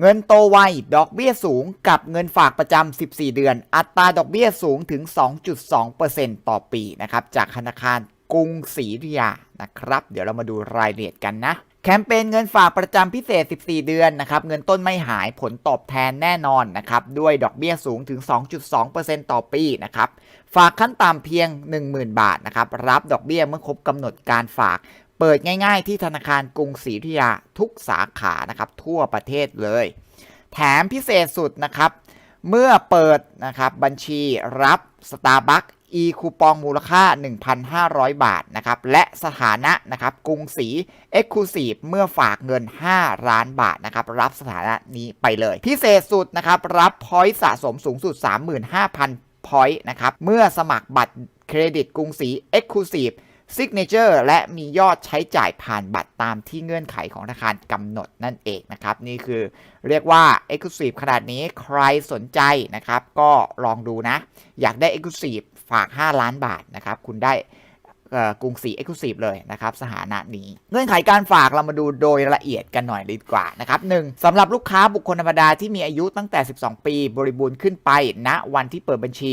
เงินโตไว ดอกเบี้ยสูงกับเงินฝากประจำ 14 เดือน อัตราดอกเบี้ยสูงถึง 2.2%ต่อปีนะครับจากธนาคารกรุงศรีอยุธยานะครับ เดี๋ยวเรามาดูรายละเอียดกันนะ แคมเปญเงินฝากประจำพิเศษ 14 เดือนนะครับ เงินต้นไม่หายผลตอบแทนแน่นอนนะครับ ด้วยดอกเบี้ยสูงถึง 2.2%ต่อปีนะครับ ฝากขั้นต่ำเพียง 10,000 บาทนะครับ รับดอกเบี้ยเมื่อครบกำหนดการฝาก เปิดง่ายๆที่ธนาคารกรุงศรีอยุธยาทุกสาขานะครับทั่วประเทศเลย แถมพิเศษสุดนะครับ เมื่อเปิดนะครับบัญชีรับ Starbucks e คูปองมูลค่า 1,500 บาทนะครับและสถานะนะครับกรุงศรี Exclusive เมื่อฝากเงิน 5 ล้านบาทนะครับรับสถานะนี้ไปเลย พิเศษสุดนะครับรับพอยต์สะสมสูงสุด 35,000พอยต์นะครับเมื่อสมัครบัตรเครดิตกรุงศรี Exclusive Signature และมียอดใช้จ่ายผ่านบัตรตามที่เงื่อนไขของธนาคารกำหนดนั่นเองนะครับ นี่คือเรียกว่า Exclusive ขนาดนี้ใครสนใจนะครับ ก็ลองดูนะ อยากได้ Exclusive ฝาก 5 ล้านบาทนะครับ คุณได้กรุงศรี Exclusive เลยนะครับสถานะนี้ เงื่อนไขการฝากเรามาดูโดยละเอียดกันหน่อยดีกว่านะครับหนึ่งสำหรับลูกค้าบุคคลธรรมดาที่มีอายุตั้งแต่ 12 ปี บริบูรณ์ขึ้นไปณวันที่เปิดบัญชี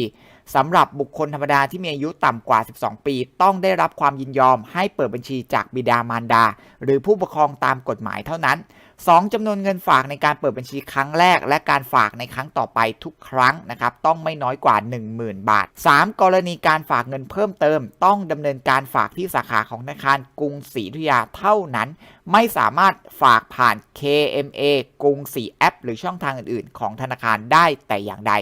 สำหรับบุคคลธรรมดาที่มีอายุต่ำกว่า 12 ปี ต้องได้รับความยินยอมให้เปิดบัญชีจากบิดามารดา หรือผู้ปกครองตามกฎหมายเท่านั้น 2. จำนวนเงินฝากในการเปิดบัญชีครั้งแรก และการฝากในครั้งต่อไปทุกครั้งนะครับต้องไม่น้อยกว่า 10,000 บาท 3. กรณีการฝากเงินเพิ่มเติม ต้องดำเนินการฝากที่สาขาของธนาคารกรุงศรีอยุธยาเท่านั้น ไม่สามารถฝากผ่าน KMA กรุงศรีแอป หรือช่องทางอื่น ๆ ของธนาคารได้แต่อย่างใด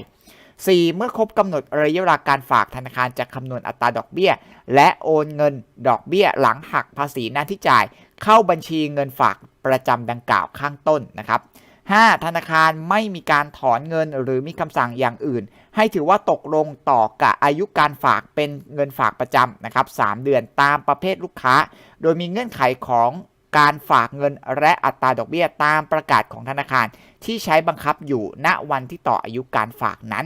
4. เมื่อครบกำหนดระยะเวลาการฝากธนาคารจะคำนวณอัตราดอกเบี้ย และโอนเงินดอกเบี้ยหลังหักภาษีหน้าที่จ่าย เข้าบัญชีเงินฝากประจำดังกล่าวข้างต้นนะครับ 5. ธนาคารไม่มีการถอนเงินหรือมีคำสั่งอย่างอื่น ให้ถือว่าตกลงต่อกับอายุการฝากเป็นเงินฝากประจำนะครับ 3 เดือนตามประเภทลูกค้า โดยมีเงื่อนไขของ การฝากเงินและอัตราดอกเบี้ยตามประกาศของธนาคาร ที่ใช้บังคับอยู่ณวันที่ต่ออายุการฝากนั้น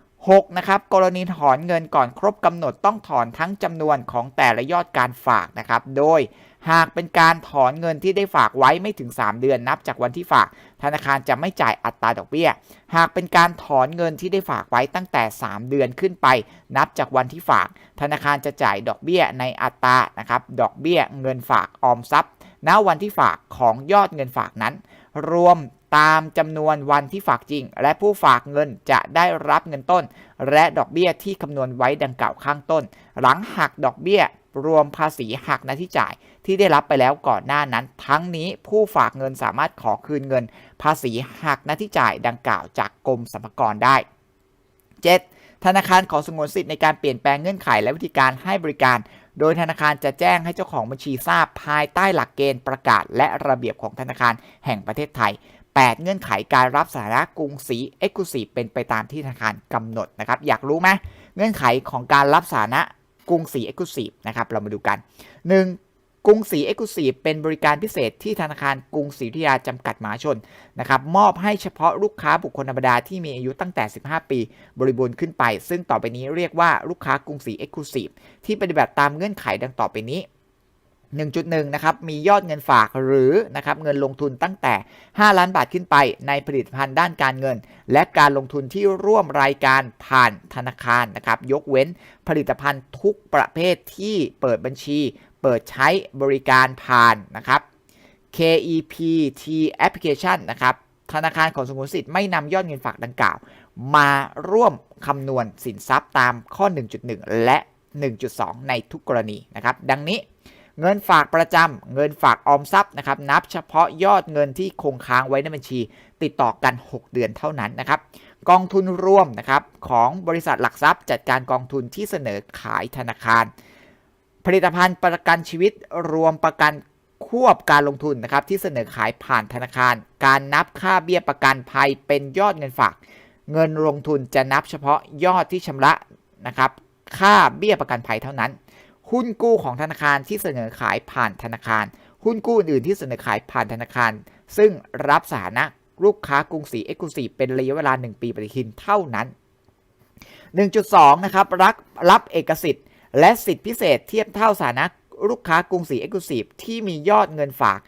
6. นะครับกรณีถอนเงินก่อนครบกำหนดต้องถอนทั้งจำนวนของแต่ละยอดการฝากนะครับ โดยหากเป็นการถอนเงินที่ได้ฝากไว้ไม่ถึง 3 เดือนนับจากวันที่ฝาก ธนาคารจะไม่จ่ายอัตราดอกเบี้ย หากเป็นการถอนเงินที่ได้ฝากไว้ตั้งแต่ 3 เดือนขึ้นไป นับจากวันที่ฝาก ธนาคารจะจ่ายดอกเบี้ยในอัตรานะครับดอกเบี้ยเงินฝากออมทรัพย์ ณวันที่ฝากของยอดเงินฝากนั้น รวมตามจำนวนวันที่ฝากจริง และผู้ฝากเงินจะได้รับเงินต้น และดอกเบี้ยที่คำนวณไว้ดังกล่าวข้างต้น หลังหักดอกเบี้ยรวมภาษีหักหน้าที่จ่ายที่ได้รับไปแล้วก่อนหน้านั้น ทั้งนี้ผู้ฝากเงินสามารถขอคืนเงิน ภาษีหักหน้าที่จ่ายดังกล่าวจากกรมสรรพากรได้ 7. ธนาคารขอสงวนสิทธิ์ในการเปลี่ยนแปลงเงื่อนไขและวิธีการให้บริการ โดยธนาคารจะแจ้งให้เจ้าของบัญชีทราบภายใต้หลักเกณฑ์ประกาศ และระเบียบของธนาคารแห่งประเทศไทย 8 เงื่อนไขการรับสานะกรุงศรีเอ็กซ์คลูซีฟเป็นไปตามที่ธนาคารกำหนดนะครับ อยากรู้ไหมเงื่อนไขของการรับสานะกรุงศรีเอ็กซ์คลูซีฟนะครับ เรามาดูกัน 1. กรุงศรีเอ็กซ์คลูซีฟเป็นบริการพิเศษที่ธนาคารกรุงศรีอยุธยาจำกัดมหาชนนะครับมอบให้เฉพาะลูกค้าบุคคลธรรมดาที่มีอายุตั้งแต่ 15 ปีบริบูรณ์ขึ้นไป ซึ่งต่อไปนี้เรียกว่าลูกค้ากรุงศรีเอ็กซ์คลูซีฟที่ปฏิบัติตามเงื่อนไขดังต่อไปนี้1.1 นะครับ มียอดเงินฝากหรือนะครับเงินลงทุนตั้งแต่ 5 ล้านบาทขึ้นไปในผลิตภัณฑ์ด้านการเงิน และการลงทุนที่ร่วมรายการผ่านธนาคารนะครับ ยกเว้นผลิตภัณฑ์ทุกประเภทที่เปิดบัญชี เปิดใช้บริการผ่านนะครับ KEPT application นะครับ ธนาคารของสงวนสิทธิ์ไม่นำยอดเงินฝากดังกล่าว มาร่วมคำนวณสินทรัพย์ตามข้อ 1.1 และ 1.2 ในทุกกรณีนะครับ ดังนี้เงินฝากประจำเงินฝากออมทรัพย์นะครับ นับเฉพาะยอดเงินที่คงค้างไว้ในบัญชี ติดต่อกัน 6 เดือนเท่านั้นนะครับ กองทุนร่วมนะครับของบริษัทหลักทรัพย์จัดการกองทุนที่เสนอขายธนาคาร ผลิตภัณฑ์ประกันชีวิตรวมประกันควบการลงทุนนะครับที่เสนอขายผ่านธนาคาร การนับค่าเบี้ยประกันภัยเป็นยอดเงินฝาก เงินลงทุนจะนับเฉพาะยอดที่ชำระนะครับค่าเบี้ยประกันภัยเท่านั้น หุ้นกู้ของธนาคารที่เสนอขายผ่านธนาคาร หุ้นกู้อื่นที่เสนอขายผ่านธนาคาร ซึ่งรับสถานะลูกค้ากรุงศรีเอ็กซ์คลูซีฟเป็นระยะเวลา 1 ปีปฏิทินเท่านั้น 1.2 นะครับรับรับเอกสิทธิ์ และสิทธิพิเศษเทียบเท่าสถานะลูกค้ากรุงศรีเอ็กซ์คลูซีฟที่มียอดเงินฝาก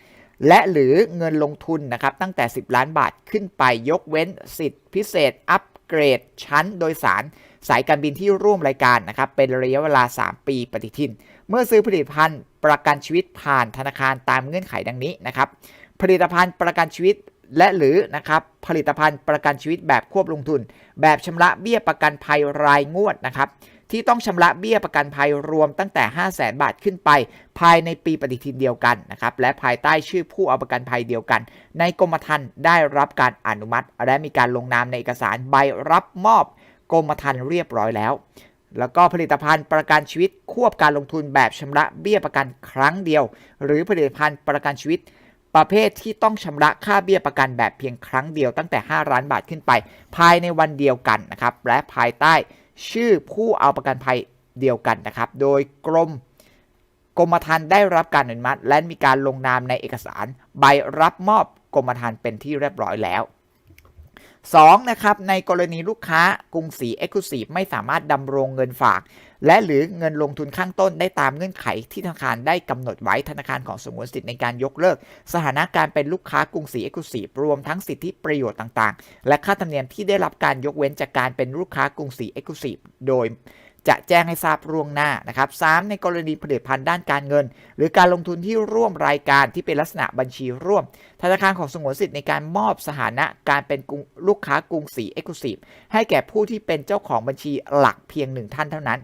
และหรือเงินลงทุนนะครับตั้งแต่ 10 ล้านบาทขึ้นไปยกเว้นสิทธิพิเศษอัปเกรดชั้นโดยสารสายการบินที่ร่วมรายการนะครับเป็นระยะเวลา 3 ปีปฏิทิน เมื่อซื้อผลิตภัณฑ์ประกันชีวิตผ่านธนาคารตามเงื่อนไขดังนี้นะครับผลิตภัณฑ์ประกันชีวิตและหรือนะครับผลิตภัณฑ์ประกันชีวิตแบบควบลงทุน แบบชำระเบี้ยประกันภัยรายงวดนะครับ ที่ต้องชำระเบี้ยประกันภัยรวมตั้งแต่ 5 0 0แสนบาทขึ้นไป ภายในปีปฏิทินเดียวกันนะครับและภายใต้ชื่อผู้เอาประกันภัยเดียวกัน ในกรมธรรม์ได้รับการอนุมัติ และมีการลงนามในเอกสารใบรับมอบกรมธรรม์เรียบร้อยแล้ว แล้วก็ผลิตภัณฑ์ประกันชีวิตควบการลงทุนแบบชำระเบี้ยประกันครั้งเดียว หรือผลิตภัณฑ์ประกันชีวิตประเภทที่ต้องชำระค่าเบี้ยประกันแบบเพียงครั้งเดียวตั้งแต่ 5 ล้านบาทขึ้นไป ภายในวันเดียวกันนะครับและภายใต้ ชื่อผู้เอาประกันภัยเดียวกันนะครับ โดยกรมกรมธรรม์ได้รับการอนุมัติ และมีการลงนามในเอกสาร ใบรับมอบกรมธรรม์เป็นที่เรียบร้อยแล้ว 2. นะครับในกรณีลูกค้ากรุงศรีเอ็กซ์คลูซีฟไม่สามารถดำรงเงินฝาก และหรือเงินลงทุนข้างต้นได้ตามเงื่อนไขที่ธนาคารได้กำหนดไว้ธนาคารของสงวนสิทธิ์ในการยกเลิก สถานะการเป็นลูกค้ากรุงศรีเอ็กซ์คลูซีฟรวมทั้งสิทธิประโยชน์ต่างๆ และค่าธรรมเนียมที่ได้รับการยกเว้นจากการเป็นลูกค้ากรุงศรีเอ็กซ์คลูซีฟโดยจะแจ้งให้ทราบล่วงหน้านะครับ3ในกรณีผลิตภัณฑ์ด้านการเงิน หรือการลงทุนที่ร่วมรายการที่เป็นลักษณะบัญชีร่วม ธนาคารของสงวนสิทธิ์ในการมอบสถานะการเป็นลูกค้ากรุงศรีเอ็กซ์คลูซีฟให้แก่ผู้ที่เป็นเจ้าของบัญชีหลักเพียงหนึ่งท่านเท่านั้น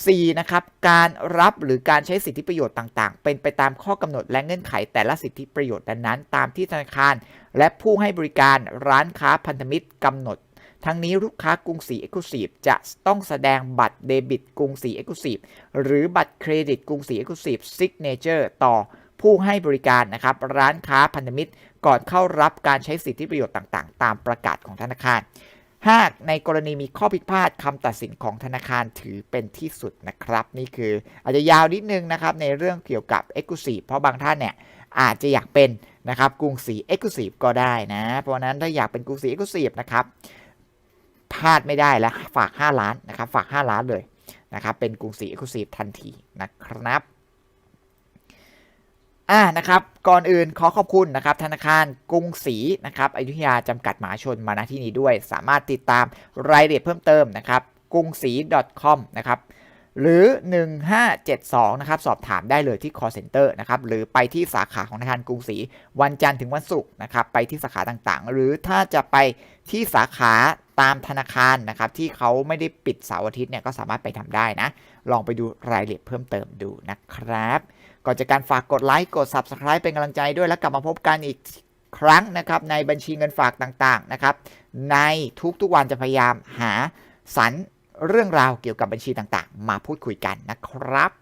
4. นะครับการรับหรือการใช้สิทธิประโยชน์ต่างๆ เป็นไปตามข้อกำหนดและเงื่อนไขแต่ละสิทธิประโยชน์นั้น ตามที่ธนาคาร และผู้ให้บริการร้านค้าพันธมิตรกำหนด ทั้งนี้ลูกค้ากรุงศรีเอ็กซ์คลูซีฟจะต้องแสดงบัตรเดบิตกรุงศรีเอ็กซ์คลูซีฟหรือบัตรเครดิตกรุงศรีเอ็กซ์คลูซีฟซิกเนเจอร์ต่อผู้ให้บริการนะครับร้านค้าพันธมิตรก่อนเข้ารับการใช้สิทธิประโยชน์ต่างๆ ตามประกาศของธนาคาร 5. ในกรณีมีข้อผิดพลาดคำตัดสินของธนาคารถือเป็นที่สุดนะครับ นี่คืออาจจะยาวนิดนึงนะครับในเรื่องเกี่ยวกับ e x c l u s i v e เพราะบางท่านเนี่ยอาจจะอยากเป็นนะครับกรุงศรี e x c l u s i v e ก็ได้นะ เพราะฉะนั้นถ้าอยากเป็นกรุงศรี e x c l u s i v e นะครับพลาดไม่ได้แล้วฝาก 5 ล้านนะครับฝาก 5 ล้านเลยนะครับเป็นกรุงศรี e x c l u s i v e ทันทีนะครับ อ่านะครับก่อนอื่นขอขอบคุณนะครับธนาคารกรุงศรีนะครับอยุธยาจำกัดมหาชนมาณที่นี้ด้วย สามารถติดตามรายละเอียดเพิ่มเติมนะครับกรุงศรี .com นะครับ หรือ 1572 นะครับ สอบถามได้เลยที่ call center นะครับ หรือไปที่สาขาของธนาคารกรุงศรีวันจันทร์ถึงวันศุกร์นะครับ ไปที่สาขาต่างๆ หรือถ้าจะไปที่สาขาตามธนาคารนะครับ ที่เขาไม่ได้ปิดเสาร์อาทิตย์เนี่ยก็สามารถไปทำได้นะ ลองไปดูรายละเอียดเพิ่มเติมดูนะครับ ก่อนจากการฝากกดไลค์กด Subscribe เป็นกำลังใจด้วยแล้วกลับมาพบกันอีกครั้งนะครับ ในบัญชีเงินฝากต่างๆนะครับ ในทุกๆวันจะพยายามหาสรร เรื่องราวเกี่ยวกับบัญชีต่างๆ มาพูดคุยกันนะครับ